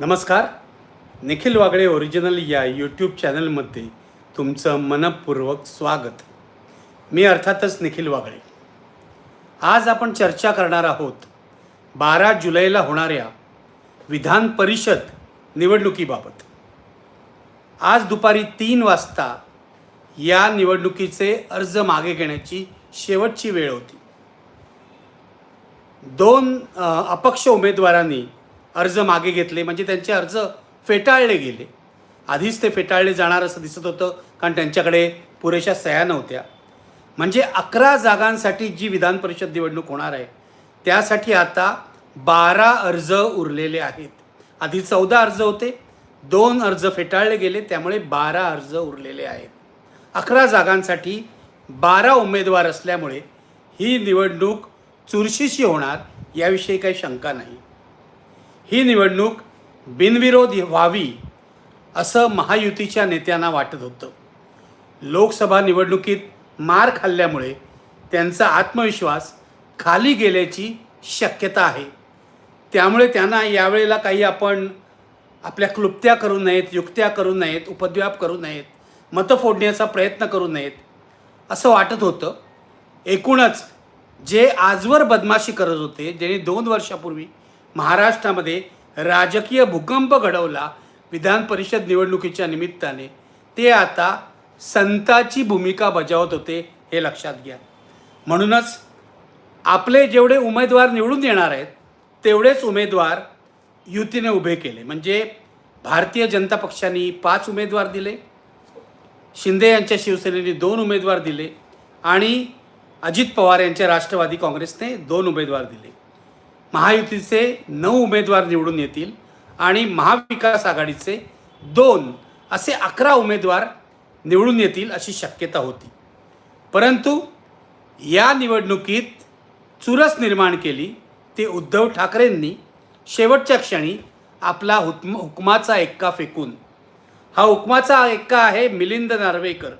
नमस्कार. निखिल वागळे ओरिजिनल या यूट्यूब चॅनलमध्ये तुमचं मनपूर्वक स्वागत. मी अर्थातच निखिल वागळे. आज आपण चर्चा करणार आहोत बारा जुलैला होणाऱ्या विधान परिषद निवडणुकीबाबत. आज दुपारी तीन वाजता या निवडणुकीचे अर्ज मागे घेण्याची शेवटची वेळ होती. दोन अपक्ष उमेदवारांनी अर्ज मागे घेतले म्हणजे त्यांचे अर्ज फेटाळले गेले. आधीच ते फेटाळले जाणार असं दिसत होतं कारण त्यांच्याकडे पुरेशा सह्या नव्हत्या. म्हणजे अकरा जागांसाठी जी विधान परिषद निवडणूक होणार आहे त्यासाठी आता बारा अर्ज उरलेले आहेत. आधी चौदा अर्ज होते दोन अर्ज फेटाळले गेले त्यामुळे बारा अर्ज उरलेले आहेत. अकरा जागांसाठी बारा उमेदवार असल्यामुळे ही निवडणूक चुरशीशी होणार याविषयी काही शंका नाही. ही निवडणूक बिनविरोध व्हावी असं महायुतीच्या नेत्यांना वाटत होतं. लोकसभा निवडणुकीत मार खाल्ल्यामुळे त्यांचा आत्मविश्वास खाली गेल्याची शक्यता आहे. त्यामुळे त्यांना यावेळेला काही आपण आपल्या क्लुप्त्या करू नयेत युक्त्या करू नयेत उपद्व्याप करू नयेत मतं फोडण्याचा प्रयत्न करू नयेत असं वाटत होतं. एकूणच जे आजवर बदमाशी करत होते ज्यांनी दोन वर्षापूर्वी महाराष्ट्रामध्ये राजकीय भूकंप घडवला विधान परिषद निवडणुकीच्या निमित्ताने. ते आता संताची भूमिका बजावत होते हे लक्षात घ्या. म्हणूनच आपले जेवढे उमेदवार निवडून येणार आहेत तेवढेच उमेदवार युतीने उभे केले. म्हणजे भारतीय जनता पक्षाने पाच उमेदवार दिले शिंदे यांच्या शिवसेनेने दोन उमेदवार दिले आणि अजित पवार यांच्या राष्ट्रवादी काँग्रेसने दोन उमेदवार दिले. महायुतीचे नऊ उमेदवार निवडून येतील आणि महाविकास आघाडीचे दोन असे अकरा उमेदवार निवडून येतील अशी शक्यता होती. परंतु या निवडणुकीत चुरस निर्माण केली ते उद्धव ठाकरेंनी. शेवटच्या क्षणी आपला हुकम हुकमाचा एक्का फेकून. हा हुकमाचा एक्का आहे मिलिंद नार्वेकर.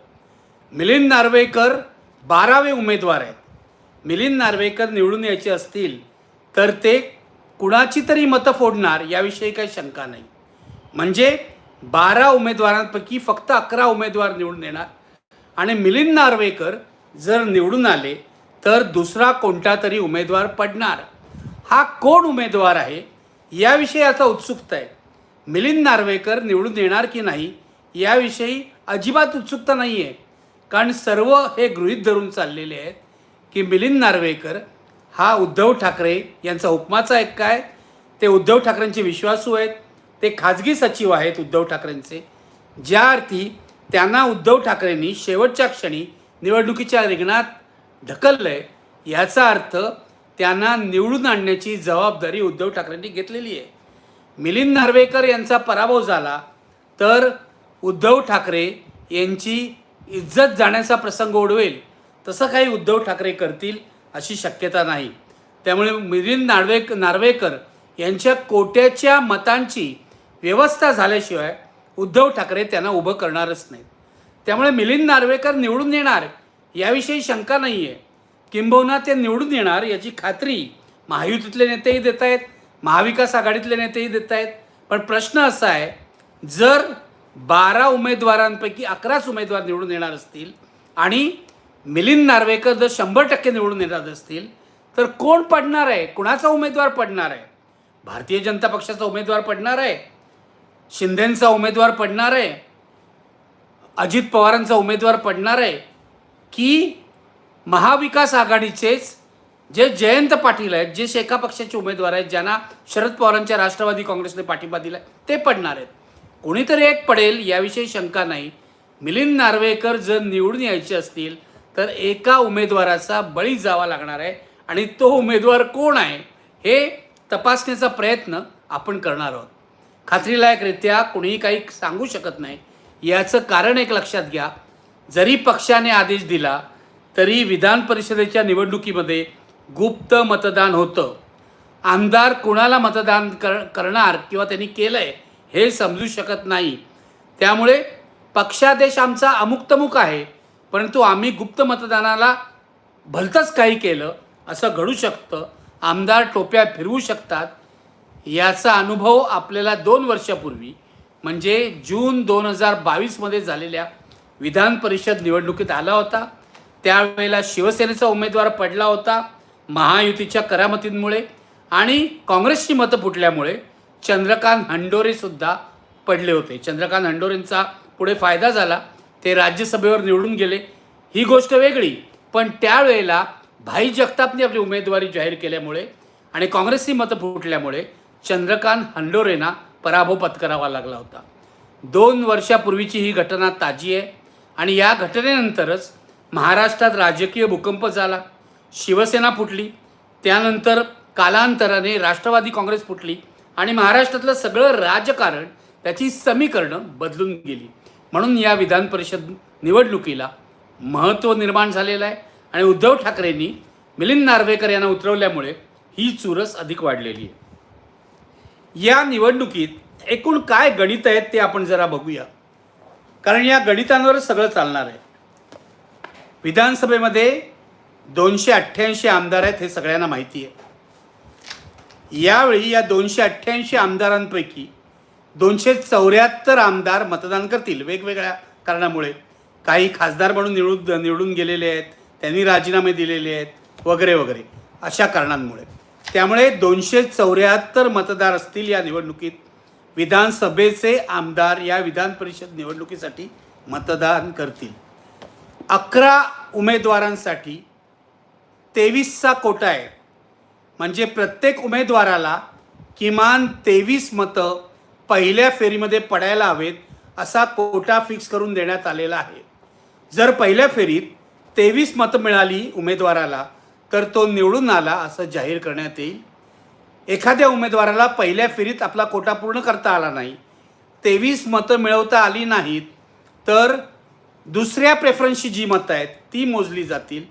मिलिंद नार्वेकर बारावे उमेदवार आहेत. मिलिंद नार्वेकर निवडून यायचे असतील तर ते कुणाची तरी मतं फोडणार याविषयी काही शंका नाही. म्हणजे बारा उमेदवारांपैकी फक्त अकरा उमेदवार निवडून येणार आणि मिलिंद नार्वेकर जर निवडून आले तर दुसरा कोणता तरी उमेदवार पडणार? हा कोण उमेदवार आहे? याविषयी आता उत्सुकता आहे. मिलिंद नार्वेकर निवडून येणार की नाही याविषयी अजिबात उत्सुकता नाही आहे कारण सर्व हे गृहीत धरून चाललेले आहेत की मिलिंद नार्वेकर हा उद्धव ठाकरे यांचा उपमाचा एक काय? ते उद्धव ठाकरेंचे विश्वासू आहेत. ते खाजगी सचिव आहेत उद्धव ठाकरेंचे. ज्या अर्थी त्यांना उद्धव ठाकरेंनी शेवटच्या क्षणी निवडणुकीच्या रिंगणात ढकललं आहे याचा अर्थ त्यांना निवडून आणण्याची जबाबदारी उद्धव ठाकरेंनी घेतलेली आहे. मिलिंद नार्वेकर यांचा पराभव झाला तर उद्धव ठाकरे यांची इज्जत जाण्याचा प्रसंग ओढवेल. तसं काही उद्धव ठाकरे करतील अशी शक्यता नाही. त्यामुळे मिलिंद नार्वेक नार्वेकर यांच्या कोट्याच्या मतांची व्यवस्था झाल्याशिवाय उद्धव ठाकरे त्यांना उभं करणारच नाहीत. त्यामुळे मिलिंद नार्वेकर निवडून येणार याविषयी शंका नाही आहे किंबहुना ते निवडून येणार याची खात्री महायुतीतले नेतेही देत आहेत महाविकास आघाडीतले नेतेही देत आहेत पण प्रश्न असा आहे जर बारा उमेदवारांपैकी अकराच उमेदवार निवडून येणार असतील आणि मिलिंद नार्वेकर जर शंभर टक्के निवडून येणार असतील तर कोण पडणार आहे? कुणाचा उमेदवार पडणार आहे? भारतीय जनता पक्षाचा उमेदवार पडणार आहे? शिंदेंचा उमेदवार पडणार आहे? अजित पवारांचा उमेदवार पडणार आहे? की महाविकास आघाडीचेच जे जयंत पाटील आहेत जे शेका पक्षाचे उमेदवार आहेत ज्यांना शरद पवारांच्या राष्ट्रवादी काँग्रेसने पाठिंबा दिला ते पडणार आहेत. कोणीतरी एक पडेल याविषयी शंका नाही. मिलिंद नार्वेकर जर निवडून यायचे असतील तर एका उमेदवाराचा बळी जावा लागणार आहे. आणि तो उमेदवार कोण आहे हे तपासण्याचा प्रयत्न आपण करणार आहोत. खात्रीलायकरित्या कुणीही काही सांगू शकत नाही. याचं कारण एक लक्षात घ्या. जरी पक्षाने आदेश दिला तरी विधान परिषदेच्या निवडणुकीमध्ये गुप्त मतदान होतं. आमदार कुणाला मतदान कर करणार किंवा त्यांनी केलं आहे हे समजू शकत नाही. त्यामुळे पक्षादेश आमचा अमुक्तमुक आहे. परंतु आम्ही गुप्त मतदानाला भलतंच काही केलं असं घडू शकतं आमदार टोप्या फिरवू शकतात याचा अनुभव आपल्याला दोन वर्षापूर्वी म्हणजे जून दोन हजार बावीसमध्ये झालेल्या विधान परिषद निवडणुकीत आला होता. त्यावेळेला शिवसेनेचा उमेदवार पडला होता महायुतीच्या करामतींमुळे आणि काँग्रेसची मतं फुटल्यामुळे चंद्रकांत हंडोरेसुद्धा पडले होते. चंद्रकांत हंडोरेंचा पुढे फायदा झाला. ते राज्यसभेवर निवडून गेले. ही गोष्ट वेगळी. पण त्यावेळेला भाई जगतापने आपली उमेदवारी जाहीर केल्यामुळे आणि काँग्रेसची मतं फुटल्यामुळे चंद्रकांत हंडोरेंना पराभव पत्करावा लागला होता. दोन वर्षापूर्वीची ही घटना ताजी आहे आणि या घटनेनंतरच महाराष्ट्रात राजकीय भूकंप झाला. शिवसेना फुटली. त्यानंतर कालांतराने राष्ट्रवादी काँग्रेस फुटली आणि महाराष्ट्रातलं सगळं राजकारण त्याची समीकरणं बदलून गेली. म्हणून या विधान परिषद निवडणुकीला महत्त्व निर्माण झालेलं आहे आणि उद्धव ठाकरेंनी मिलिंद नार्वेकर यांना उतरवल्यामुळे ही चुरस अधिक वाढलेली आहे. या निवडणुकीत एकूण काय गणित आहेत ते आपण जरा बघूया. कारण या गणितांवरच सगळं चालणार आहे. विधानसभेमध्ये दोनशे अठ्ठ्याऐंशी आमदार आहेत हे सगळ्यांना माहिती आहे. यावेळी या दोनशे अठ्ठ्याऐंशी आमदारांपैकी दोनशे चौऱ्याहत्तर आमदार मतदान करतील वेगवेगळ्या कारणामुळे. काही खासदार म्हणून निवडून निवडून गेलेले आहेत त्यांनी राजीनामे दिलेले आहेत वगैरे वगैरे. अशा कारणांमुळे. त्यामुळे दोनशे चौऱ्याहत्तर मतदार असतील या निवडणुकीत. विधानसभेचे आमदार या विधान परिषद निवडणुकीसाठी मतदान करतील. अकरा उमेदवारांसाठी तेवीसचा कोटा आहे. म्हणजे प्रत्येक उमेदवाराला किमान तेवीस मतं पहिल्या फेरीमध्ये पडायला हवेत असा कोटा फिक्स करून देण्यात आलेला आहे. जर पहिल्या फेरीत तेवीस मतं मिळाली उमेदवाराला तर तो निवडून आला असं जाहीर करण्यात येईल. एखाद्या उमेदवाराला पहिल्या फेरीत आपला कोटा पूर्ण करता आला नाही तेवीस मतं मिळवता आली नाहीत तर दुसऱ्या प्रेफरन्सची जी मतं आहेत ती मोजली जातील.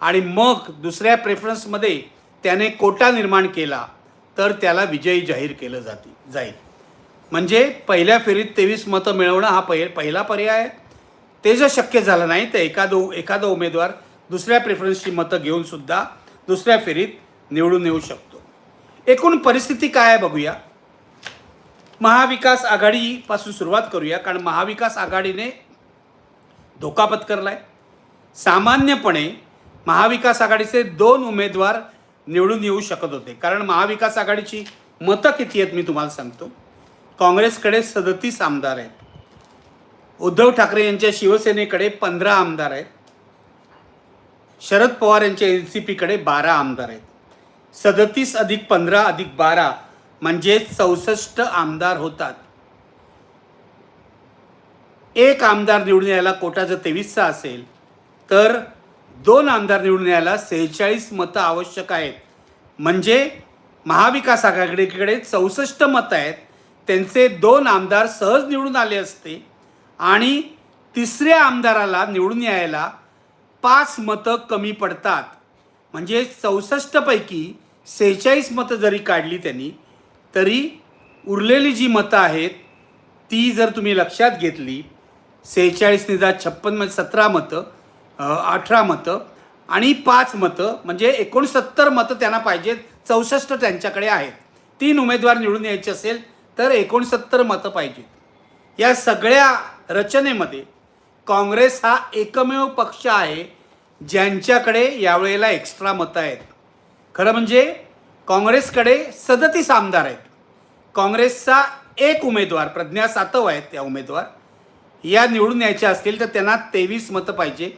आणि मग दुसऱ्या प्रेफरन्समध्ये त्याने कोटा निर्माण केला तर त्याला विजयी जाहीर केलं जाते जाईल. म्हणजे पहिल्या फेरीत तेवीस मतं मिळवणं हा पहि पहिला पर्याय आहे. ते जर शक्य झालं नाही तर एखादं एखादा उमेदवार दुसऱ्या प्रेफरन्सची मतं घेऊनसुद्धा दुसऱ्या फेरीत निवडून येऊ शकतो. एकूण परिस्थिती काय आहे बघूया. महाविकास आघाडीपासून सुरुवात करूया कारण महाविकास आघाडीने धोका पत्करला आहे सामान्यपणे महाविकास आघाडीचे दोन उमेदवार निवडून येऊ शकत होते. कारण महाविकास आघाडीची मतं किती आहेत मी तुम्हाला सांगतो. काँग्रेसकडे सदतीस आमदार आहेत. उद्धव ठाकरे यांच्या शिवसेनेकडे पंधरा आमदार आहेत. शरद पवार यांच्या एन सी पीकडे बारा आमदार आहेत. सदतीस अधिक पंधरा अधिक बारा म्हणजे चौसष्ट आमदार होतात. एक आमदार निवडून यायला कोटा जर तेवीसचा असेल तर दोन आमदार निवडून यायला सेहेचाळीस मतं आवश्यक आहेत. म्हणजे महाविकास आघाडीकडे चौसष्ट मतं आहेत. त्यांचे दोन आमदार सहज निवडून आले असते आणि तिसऱ्या आमदाराला निवडून यायला पाच मतं कमी पडतात. म्हणजे चौसष्टपैकी सेहेचाळीस मतं जरी काढली त्यांनी तरी उरलेली जी मतं आहेत ती जर तुम्ही लक्षात घेतली सेहेचाळीस निदा छप्पन म्हणजे सतरा मतं अठरा मतं आणि पाच मतं म्हणजे एकोणसत्तर मतं त्यांना पाहिजेत चौसष्ट त्यांच्याकडे आहेत. तीन उमेदवार निवडून यायचे असेल तर एकोणसत्तर मतं पाहिजेत. या सगळ्या रचनेमध्ये काँग्रेस हा एकमेव पक्ष आहे ज्यांच्याकडे यावेळेला एक्स्ट्रा मतं आहेत. खरं म्हणजे काँग्रेसकडे सदतीस आमदार आहेत. काँग्रेसचा एक उमेदवार प्रज्ञा सातव आहेत त्या उमेदवार. या निवडून यायच्या असतील तर त्यांना तेवीस मतं पाहिजे.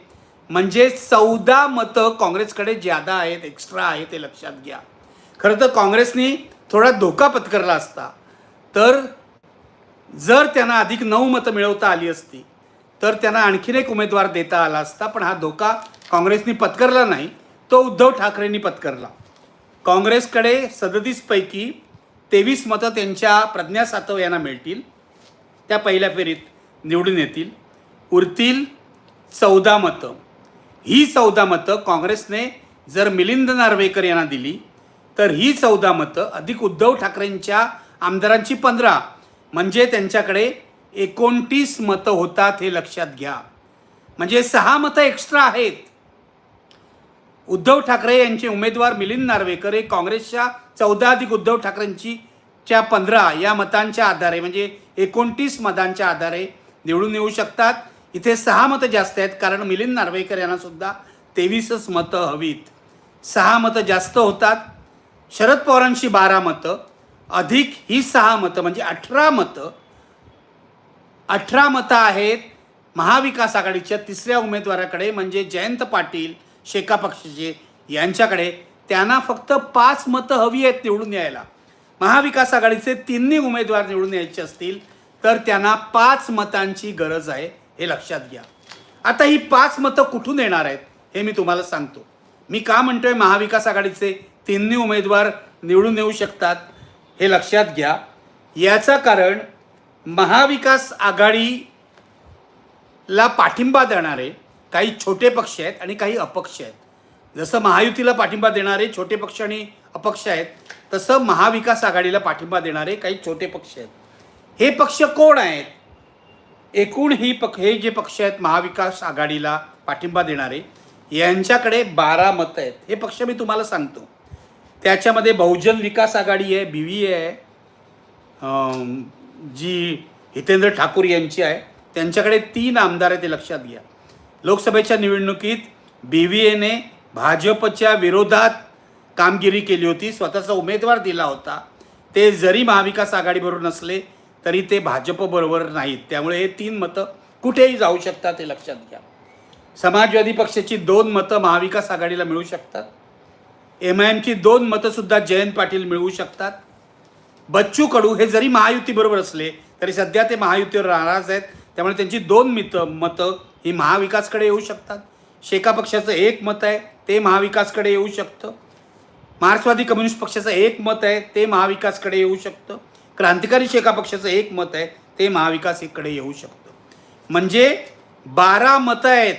म्हणजे चौदा मतं काँग्रेसकडे ज्यादा आहेत एक्स्ट्रा आहे ते लक्षात घ्या. खरं तर काँग्रेसनी थोडा धोका पत्करला असता. तर जर त्यांना अधिक नऊ मतं मिळवता आली असती तर त्यांना आणखीन एक उमेदवार देता आला असता पण हा धोका काँग्रेसनी पत्करला नाही तो उद्धव ठाकरेंनी पत्करला. काँग्रेसकडे सदतीसपैकी तेवीस मतं त्यांच्या प्रज्ञा सातव यांना मिळतील. त्या पहिल्या फेरीत निवडून येतील. उरतील चौदा मतं. ही चौदा मतं काँग्रेसने जर मिलिंद नार्वेकर यांना दिली तर ही चौदा मतं अधिक उद्धव ठाकरेंच्या आमदारांची पंधरा. म्हणजे त्यांच्याकडे एकोणतीस मतं होतात हे लक्षात घ्या. म्हणजे सहा मतं एक्स्ट्रा आहेत. उद्धव ठाकरे यांचे उमेदवार मिलिंद नार्वेकर हे काँग्रेसच्या चौदा अधिक उद्धव ठाकरेंची च्या पंधरा या मतांच्या आधारे म्हणजे एकोणतीस मतांच्या आधारे निवडून येऊ शकतात. इथे सहा मतं जास्त आहेत कारण मिलिंद नार्वेकर यांना सुद्धा तेवीसच मतं हवीत. सहा मतं जास्त होतात. शरद पवारांशी बारा मतं. अधिक ही सहा मतं म्हणजे अठरा मतं. अठरा मतं आहेत महाविकास आघाडीच्या तिसऱ्या उमेदवाराकडे म्हणजे जयंत पाटील शेका पक्षाचे यांच्याकडे. त्यांना फक्त पाच मतं हवी आहेत निवडून यायला. महाविकास आघाडीचे तिन्ही उमेदवार निवडून यायचे असतील तर त्यांना पाच मतांची गरज आहे हे लक्षात घ्या. आता ही पाच मतं कुठून येणार आहेत हे मी तुम्हाला सांगतो. मी का म्हणतोय महाविकास आघाडीचे तिन्ही उमेदवार निवडून येऊ शकतात? हे लक्षात घ्या. याचं कारण महाविकास आघाडीला पाठिंबा देणारे काही छोटे पक्ष आहेत आणि काही अपक्ष आहेत. जसं महायुतीला पाठिंबा देणारे छोटे पक्ष आणि अपक्ष आहेत तसं महाविकास आघाडीला पाठिंबा देणारे काही छोटे पक्ष आहेत. हे पक्ष कोण आहेत? एकूण ही पक्ष हे जे पक्ष आहेत महाविकास आघाडीला पाठिंबा देणारे यांच्याकडे बारा मतं आहेत. हे पक्ष मी तुम्हाला सांगतो. त्याच्यामध्ये बहुजन विकास आघाडी आहे बी व्ही आहे जी हितेंद्र ठाकूर यांची आहे. त्यांच्याकडे तीन आमदार आहेत ते लक्षात घ्या. लोकसभेच्या निवडणुकीत बी व्ही एने भाजपच्या विरोधात कामगिरी केली होती स्वतःचा उमेदवार दिला होता. ते जरी महाविकास आघाडीबरोबर नसले तरी ते भाजपबरोबर नाहीत. त्यामुळे हे तीन मतं कुठेही जाऊ शकतात हे लक्षात घ्या. समाजवादी पक्षाची दोन मतं महाविकास आघाडीला मिळू शकतात. एम आय एमची दोन मतंसुद्धा जयंत पाटील मिळवू शकतात. बच्चू कडू हे जरी महायुतीबरोबर असले तरी सध्या ते महायुतीवर नाराज आहेत. त्यामुळे त्यांची दोन मित मतं ही महाविकासकडे येऊ शकतात. शेका पक्षाचं एक मत आहे ते महाविकासकडे येऊ शकतं. मार्क्सवादी कम्युनिस्ट पक्षाचं एक मत आहे ते महाविकासकडे येऊ शकतं. क्रांतिकारी शेका पक्षाचं एक मत आहे ते महाविकासकडे येऊ शकतं. म्हणजे बारा मतं आहेत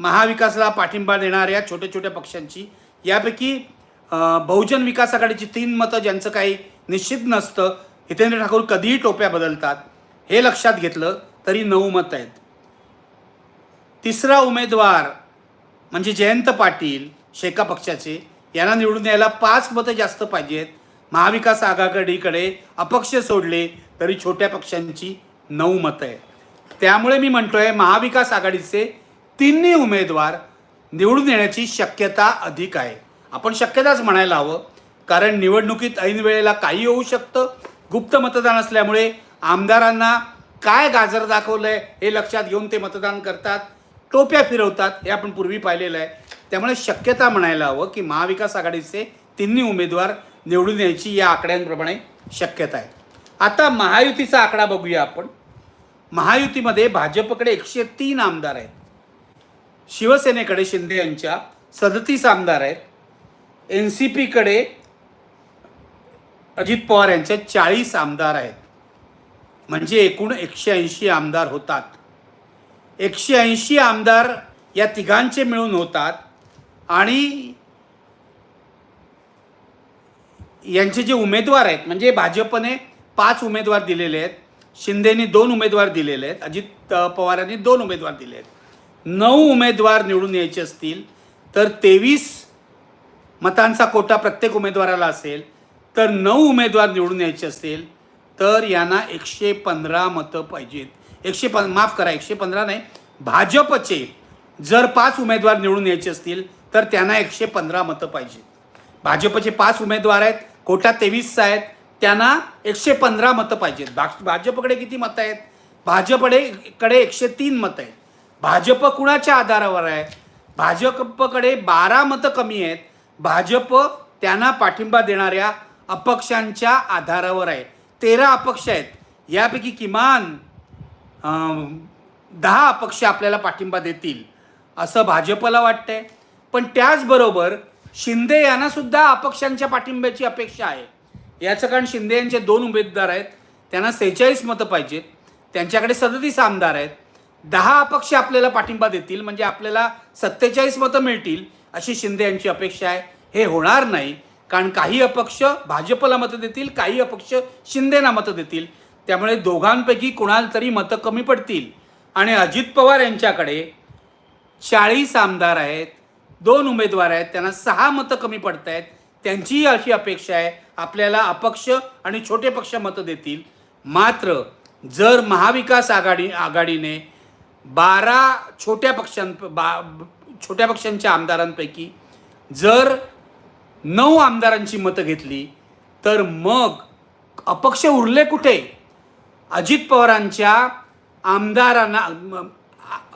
महाविकासला पाठिंबा देणाऱ्या छोट्या छोट्या पक्षांची. यापैकी बहुजन विकास आघाडीची तीन मतं ज्यांचं काही निश्चित नसतं हितेंद्र ठाकूर कधीही टोप्या बदलतात हे लक्षात घेतलं तरी नऊ मत आहेत. तिसरा उमेदवार म्हणजे जयंत पाटील शेका पक्षाचे यांना निवडून यायला पाच मतं जास्त पाहिजेत. महाविकास आघाडीकडे अपक्ष सोडले तरी छोट्या पक्षांची नऊ मतं आहेत. त्यामुळे मी म्हणतोय महाविकास आघाडीचे तिन्ही उमेदवार निवडून येण्याची शक्यता अधिक आहे. आपण शक्यताच म्हणायला हवं कारण निवडणुकीत ऐन वेळेला काही होऊ शकतं. गुप्त मतदान असल्यामुळे आमदारांना काय गाजर दाखवलं आहे हे लक्षात घेऊन ते मतदान करतात. टोप्या फिरवतात हे आपण पूर्वी पाहिलेलं आहे. त्यामुळे शक्यता म्हणायला हवं की महाविकास आघाडीचे तिन्ही उमेदवार निवडून यायची या आकड्यांप्रमाणे शक्यता आहे. आता महायुतीचा आकडा बघूया आपण. महायुतीमध्ये भाजपकडे एकशे तीन आमदार आहेत. शिवसेनेकडे शिंदे यांच्या सदतीस आमदार आहेत. एन सी पीकडे अजित पवार यांच्या चाळीस आमदार आहेत. म्हणजे एकूण एकशे ऐंशी आमदार होतात. एकशे ऐंशी आमदार या तिघांचे मिळून होतात आणि यांचे जे उमेदवार आहेत म्हणजे भाजपने पाच उमेदवार दिलेले आहेत शिंदेनी दोन उमेदवार दिलेले आहेत अजित पवारांनी दोन उमेदवार दिले आहेत. नऊ उमेदवार निवडून यायचे असतील तर तेवीस मतांचा कोटा प्रत्येक उमेदवाराला असेल तर नऊ उमेदवार निवडून यायचे असतील तर यांना एकशे पंधरा मतं पाहिजेत. एकशे पं माफ करा एकशे पंधरा नाही भाजपचे जर पाच उमेदवार निवडून यायचे असतील तर त्यांना एकशे पंधरा मतं पाहिजेत. भाजपचे पाच उमेदवार आहेत कोटा तेवीसचा आहेत त्यांना एकशे पंधरा मतं पाहिजेत. भा भाजपकडे किती मतं आहेत? भाजपकडे कडे एकशे तीन मतं आहेत. भाजप कुणाच्या आधारावर आहे? भाजपकडे बारा मतं कमी आहेत. भाजप त्यांना पाठिंबा देणाऱ्या अपक्षांच्या आधारावर आहे. तेरा अपक्ष आहेत. यापैकी किमान दहा अपक्ष आपल्याला पाठिंबा देतील असं भाजपला वाटतंय. पण त्याचबरोबर शिंदे यांना सुद्धा अपक्षांच्या पाठिंब्याची अपेक्षा आहे. याचं कारण शिंदे यांचे दोन उमेदवार आहेत. त्यांना सेहेचाळीस मतं पाहिजेत. त्यांच्याकडे सदतीस आमदार आहेत. दहा अपक्ष आपल्याला पाठिंबा देतील म्हणजे आपल्याला सत्तेचाळीस मतं मिळतील अशी शिंदे यांची अपेक्षा आहे. हे होणार नाही कारण काही अपक्ष भाजपला मतं देतील काही अपक्ष शिंदेना मतं देतील. त्यामुळे दोघांपैकी कुणाला तरी मतं कमी पडतील. आणि अजित पवार यांच्याकडे चाळीस आमदार आहेत दोन उमेदवार आहेत त्यांना सहा मतं कमी पडत आहेत त्यांचीही अशी अपेक्षा आहे आपल्याला अपक्ष आणि छोटे पक्ष मतं देतील. मात्र जर महाविकास आघाडी आघाडीने बारा छोट्या पक्षां बा छोट्या पक्षांच्या आमदारांपैकी जर नऊ आमदारांची मतं घेतली तर मग अपक्ष उरले कुठे? अजित पवारांच्या आमदारांना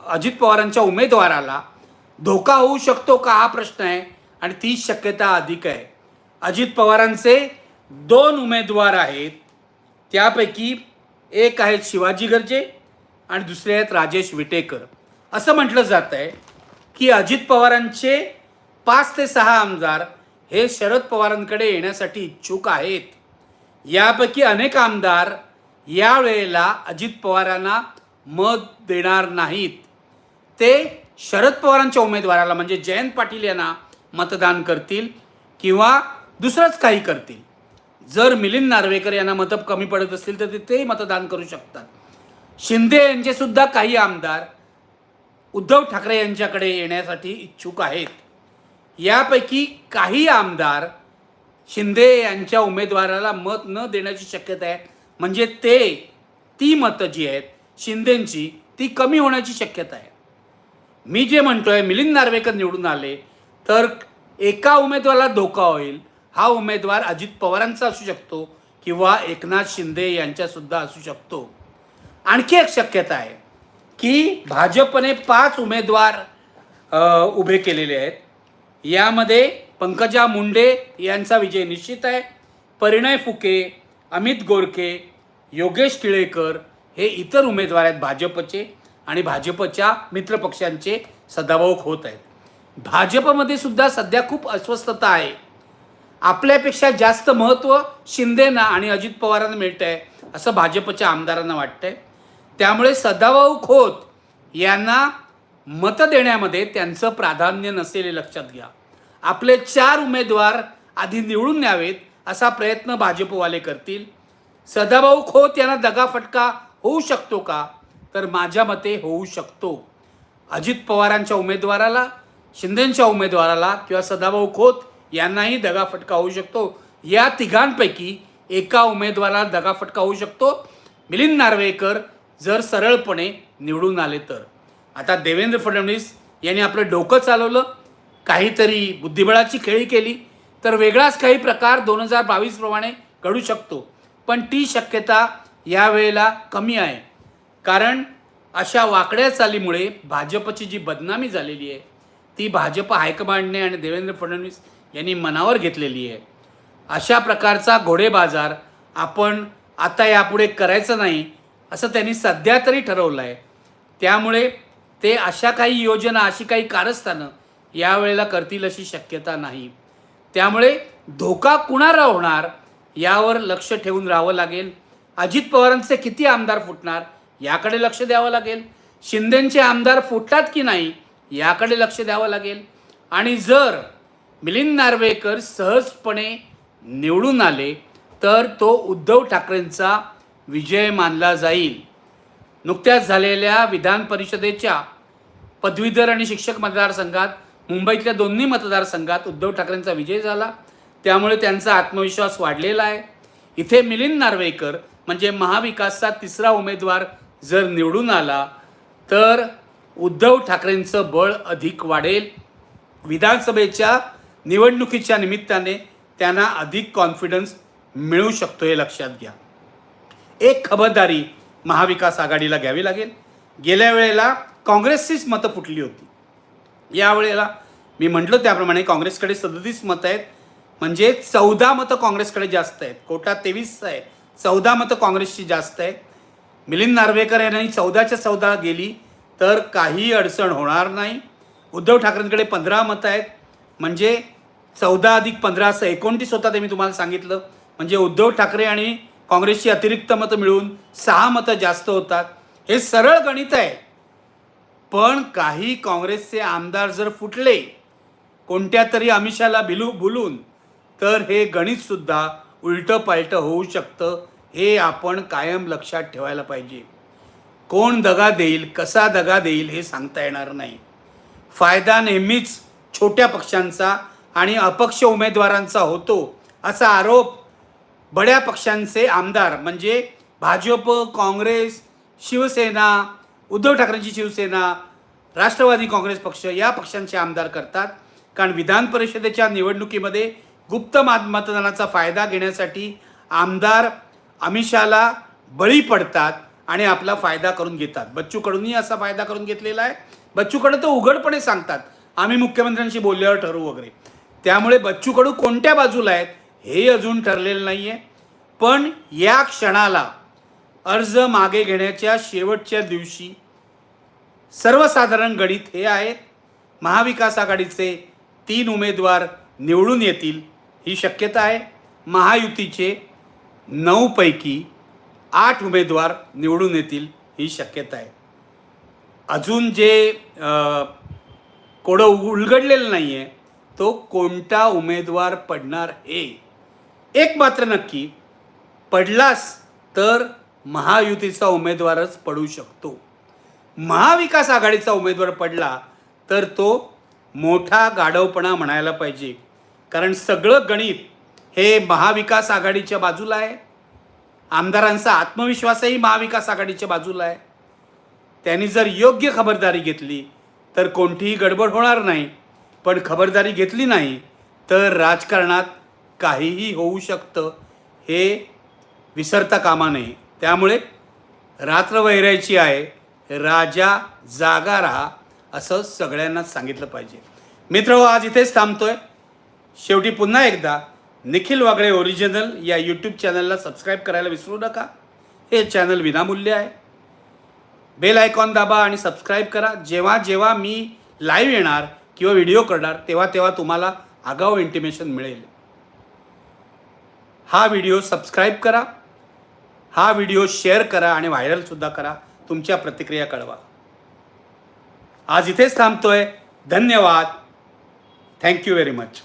अजित पवारांच्या उमेदवाराला धोका होऊ शकतो का हा प्रश्न आहे आणि ती शक्यता अधिक आहे. अजित पवारांचे दोन उमेदवार आहेत त्यापैकी एक आहेत शिवाजी गर्जे आणि दुसरे आहेत राजेश विटेकर. असं म्हटलं जात आहे की अजित पवारांचे पाच ते सहा आमदार हे शरद पवारांकडे येण्यासाठी इच्छुक आहेत. यापैकी अनेक आमदार यावेळेला अजित पवारांना मत देणार नाहीत. ते शरद पवारांच्या उमेदवाराला म्हणजे जयंत पाटील यांना मतदान करतील किंवा दुसरंच काही करतील. जर मिलिंद नार्वेकर यांना मतं कमी पडत असतील तर ते मतदान करू शकतात. शिंदे यांचे सुद्धा काही आमदार उद्धव ठाकरे यांच्याकडे येण्यासाठी इच्छुक आहेत. यापैकी काही आमदार शिंदे यांच्या उमेदवाराला मत न देण्याची शक्यता आहे. म्हणजे ते ती मतं जी आहेत शिंदेंची ती कमी होण्याची शक्यता आहे. मी जे म्हणतोय मिलिंद नार्वेकर निवडून आले तर एका उमेदवाराला धोका होईल. हा उमेदवार अजित पवारांचा असू शकतो किंवा एकनाथ शिंदे यांच्यासुद्धा असू शकतो. आणखी एक शक्यता आहे की भाजपने पाच उमेदवार उभे केलेले आहेत. यामध्ये पंकजा मुंडे यांचा विजय निश्चित आहे. परिणय फुके अमित गोरखे योगेश टिळेकर हे इतर उमेदवार आहेत भाजपचे आणि भाजपच्या मित्रपक्षांचे सदाभाऊ होत आहेत. भाजपमध्ये सुद्धा सध्या खूप अस्वस्थता आहे. आपल्यापेक्षा जास्त महत्त्व शिंदेना आणि अजित पवारांना मिळतं आहे असं भाजपच्या आमदारांना वाटतंय. त्यामुळे सदाभाऊ खोत यांना मतं देण्यामध्ये त्यांचं प्राधान्य नसेले लक्षात घ्या. आपले चार उमेदवार आधी निवडून न्यावेत असा प्रयत्न भाजपवाले करतील. सदाभाऊ खोत यांना दगाफटका होऊ शकतो का? तर माझ्या मते होऊ शकतो. अजित पवारांच्या उमेदवाराला शिंदेच्या उमेदवाराला किंवा सदाभाऊ खोत यांनाही दगाफटका होऊ शकतो. या तिघांपैकी एका उमेदवाराला दगाफटका होऊ शकतो. मिलिंद नार्वेकर जर सरळपणे निवडून आले तर. आता देवेंद्र फडणवीस यांनी आपलं डोकं चालवलं काहीतरी बुद्धिबळाची खेळी केली तर वेगळाच काही प्रकार दोन हजार बावीस प्रमाणे घडू शकतो. पण ती शक्यता यावेळेला कमी आहे. कारण अशा वाकड्या चालीमुळे भाजपची जी बदनामी झालेली आहे ती भाजप हायकमांडने आणि देवेंद्र फडणवीस यांनी मनावर घेतलेली आहे. अशा प्रकारचा घोडेबाजार आपण आता यापुढे करायचं नाही असं त्यांनी सध्या तरी ठरवलं आहे त्यामुळे ते अशा काही योजना अशी काही कारस्थानं यावेळेला करतील अशी शक्यता नाही. त्यामुळे धोका कुणाला होणार यावर लक्ष ठेवून राहावं लागेल. अजित पवारांचे किती आमदार फुटणार याकडे लक्ष द्यावं लागेल. शिंदेंचे आमदार फुटतात की नाही याकडे लक्ष द्यावं लागेल. आणि जर मिलिंद नार्वेकर सहजपणे निवडून आले तर तो उद्धव ठाकरेंचा विजय मानला जाईल. नुकत्याच झालेल्या विधान परिषदेच्या पदवीधर आणि शिक्षक मतदारसंघात मुंबईतल्या दोन्ही मतदारसंघात उद्धव ठाकरेंचा विजय झाला. त्यामुळे त्यांचा आत्मविश्वास वाढलेला आहे. इथे मिलिंद नार्वेकर म्हणजे महाविकासचा तिसरा उमेदवार जर निवडून आला तर उद्धव ठाकरेंचं बळ अधिक वाढेल. विधानसभेच्या निवडणुकीच्या निमित्ताने त्यांना अधिक कॉन्फिडन्स मिळू शकतो हे लक्षात घ्या. एक खबरदारी महाविकास आघाडीला घ्यावी लागेल. गेल्या वेळेला काँग्रेसचीच मतं फुटली होती. यावेळेला मी म्हटलं त्याप्रमाणे काँग्रेसकडे सदतीस मतं आहेत. म्हणजे चौदा मतं काँग्रेसकडे जास्त आहेत. कोटा तेवीस आहे. चौदा मतं काँग्रेसची जास्त आहेत. मिलिंद नार्वेकर यांनी चौदाच्या चौदा गेली तर काही अडचण होणार नाही. उद्धव ठाकरेंकडे पंधरा मतं आहेत. म्हणजे चौदा अधिक पंधरा असं एकोणतीस होता ते मी तुम्हाला सांगितलं. म्हणजे उद्धव ठाकरे आणि काँग्रेसची अतिरिक्त मतं मिळून सहा मतं जास्त होतात. हे सरळ गणित आहे. पण काही काँग्रेसचे आमदार जर फुटले कोणत्या तरी अमिषाला बिलू बोलून तर हे गणितसुद्धा उलटं पालटं होऊ शकतं हे आपण कायम लक्षात ठेवायला पाहिजे. कोण दगा देईल कसा दगा देईल हे सांगता येणार नाही. फायदा नेहमीच छोट्या पक्षांचा आणि अपक्ष उमेदवारांचा होतो असा आरोप बड्या पक्षांचे आमदार म्हणजे भाजप काँग्रेस शिवसेना उद्धव ठाकरेंची शिवसेना राष्ट्रवादी काँग्रेस पक्ष या पक्षांचे आमदार करतात. कारण विधान परिषदेच्या निवडणुकीमध्ये गुप्त मात मतदानाचा फायदा घेण्यासाठी आमदार अमिषाला बळी पडतात आणि आपला फायदा करून घेतात. बच्चू कडूनही असा फायदा करून घेतलेला आहे. बच्चू कडू तर उघडपणे सांगतात. आम्ही मुख्यमंत्र्यांशी बोलल्यावर ठरवू वगैरे. त्यामुळे बच्चू कडू कोणत्या बाजूला आहेत? हे अजून ठरलेलं नाही आहे पण या क्षणाला अर्ज मागे घेण्याच्या शेवटच्या दिवशी सर्वसाधारण गणित हे आहेत. महाविकास आघाडीचे तीन उमेदवार निवडून येतील ही शक्यता आहे. महायुतीचे नऊपैकी आठ उमेदवार निवडून येतील ही शक्यता आहे. अजून जे कोडं उलगडलेलं नाही आहे तो कोणता उमेदवार पडणार हे एक मात्र नक्की पडलास तर महायुतीचा उमेदवारच पडू शकतो. महाविकास आघाडीचा उमेदवार पडला तर तो मोठा गाढवपणा म्हणायला पाहिजे. कारण सगळं गणित हे महाविकास आघाडीच्या बाजूला आहे. आमदारांचा आत्मविश्वासही महाविकास आघाडीच्या बाजूला आहे. त्यांनी जर योग्य खबरदारी घेतली तर कोणतीही गडबड होणार नाही. पण खबरदारी घेतली नाही तर राजकारणात काहीही होऊ शकतं हे विसरता कामा नये. त्यामुळे रात्र वैरायची आहे राजा जागा राहा असं सगळ्यांनाच सांगितलं पाहिजे. मित्र हो, आज इथेच थांबतोय. शेवटी पुन्हा एकदा निखिल वागळे ओरिजिनल या यूट्यूब चॅनलला सबस्क्राईब करायला विसरू नका. हे चॅनल विनामूल्य आहे. बेल आयकॉन दाबा आणि सबस्क्राईब करा. जेव्हा जेव्हा मी लाईव्ह येणार किंवा व्हिडिओ करणार तेव्हा तेव्हा तुम्हाला आगाऊ इंटिमेशन मिळेल. हा व्हिडिओ सबस्क्राईब करा हा व्हिडिओ शेअर करा आणि व्हायरलसुद्धा करा. तुमच्या प्रतिक्रिया कळवा. आज इथेच थांबतोय. धन्यवाद. Thank you very much